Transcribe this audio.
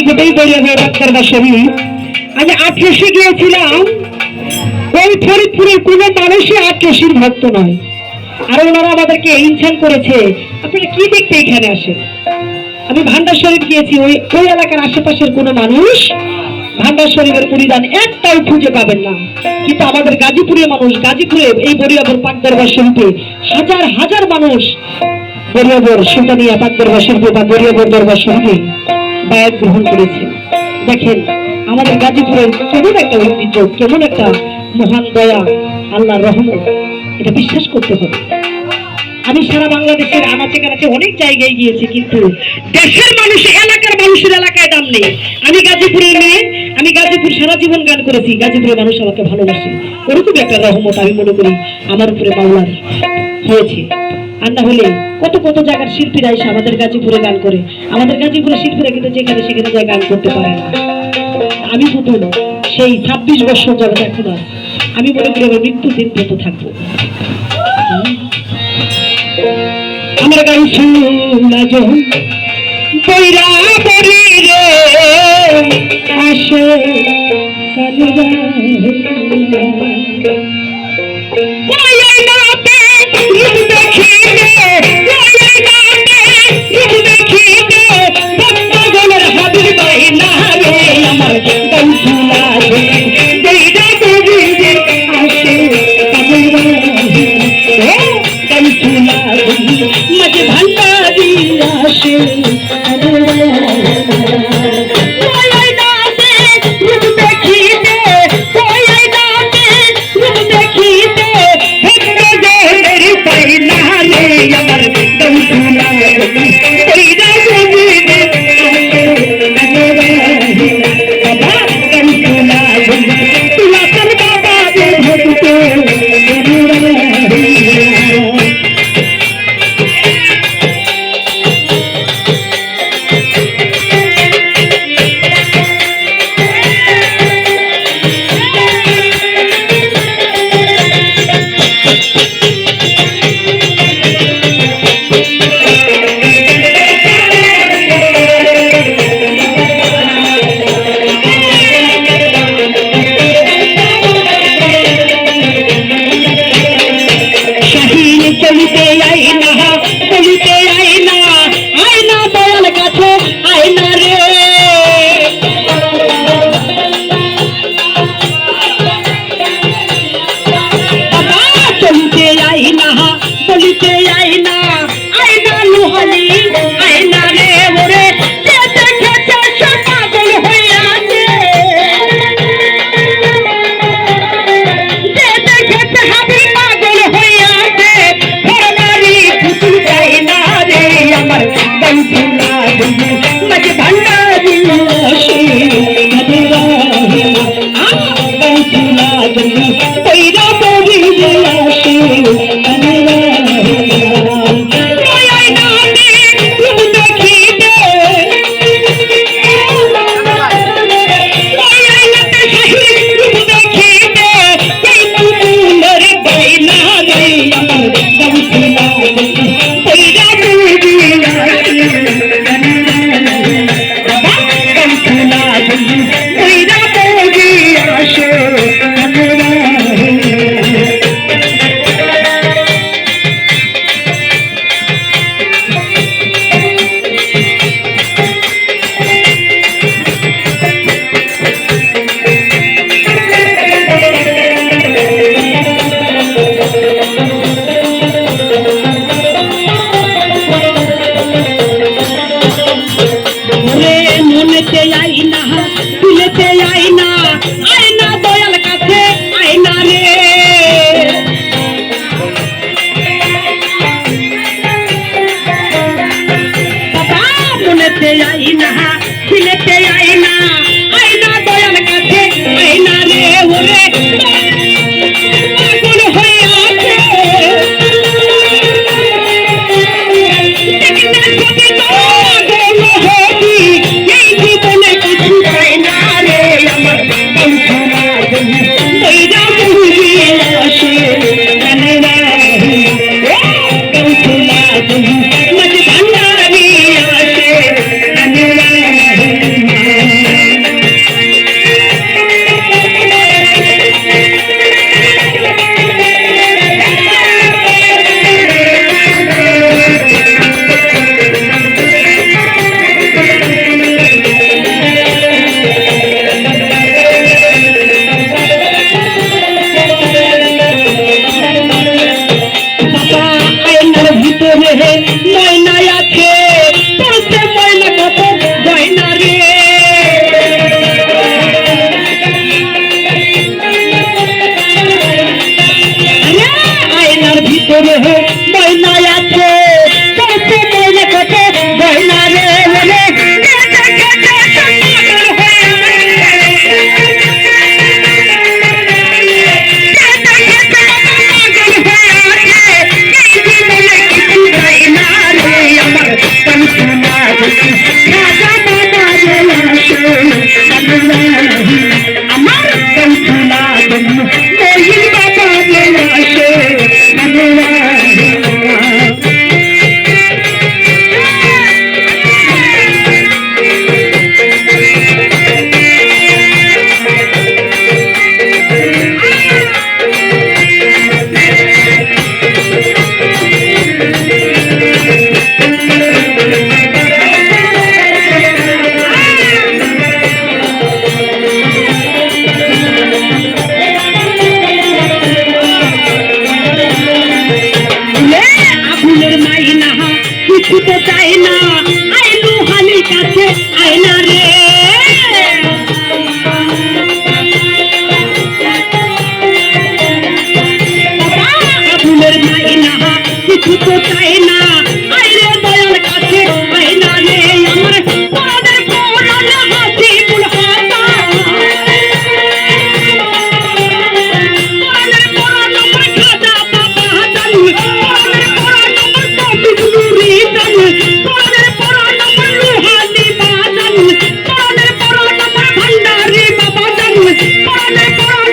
নিকটেই দরিয়াবে doctor বাসবি। আমি আঠাশে গিয়েছিলাম, ওই ফরিদপুরের কোনো মানুষই আটরশির ভক্ত নয়। আর ওনারা আমাদেরকে ইনসান করেছে। আপনারা কি দেখতে এখানে আসেন? আমি ভান্ডার শরীফ গিয়েছি, ওই ওই এলাকার আশেপাশের কোনো মানুষ ভান্ডার শরীফের পরিধান একটাও খুঁজে পাবেন না। কিন্তু আমাদের গাজীপুরের মানুষ, গাজীপুরে এই বরিয়াবর পাক দরবার শরীফে হাজার হাজার মানুষ বরিয়াবর সুলতানিয়া পাক দরবার শরীফে বা বরিয়াবর দরবার শরীফে বায়াত গ্রহণ করেছে। দেখেন, আমাদের গাজীপুরের কেমন একটা ঐতিহ্য, কেমন একটা মহান দয়া, আল্লাহর রহমত, এটা বিশ্বাস করতে হবে। আমি সারা বাংলাদেশের আনাচে কানাচে অনেক জায়গায় গিয়েছি, কিন্তু দেশের মানুষ, এলাকার মানুষের এলাকায় দাম নেই। আমি গাজীপুরের মেয়ে, আমি গাজীপুর সারা জীবন গান করেছি, গাজীপুরের মানুষ আমাকে ভালোবাসে। ওরকম একটা রহমত আমি মনে করি আমার উপরে মাওলার হয়েছে। আর না হলে কত কত জায়গার শিল্পীরা এসে আমাদের গাজীপুরে গান করে। আমাদের গাজীপুরের শিল্পীরা কিন্তু যেখানে সেখানে যায় গান করতে পারে না। আমি প্রথম সেই ছাব্বিশ বছর যাবে এখন আর আমি মনে করি আমার মৃত্যু দিন পর্যন্ত থাকব। আমার গান শুনা যখন বৈরা রে আসে Thank you.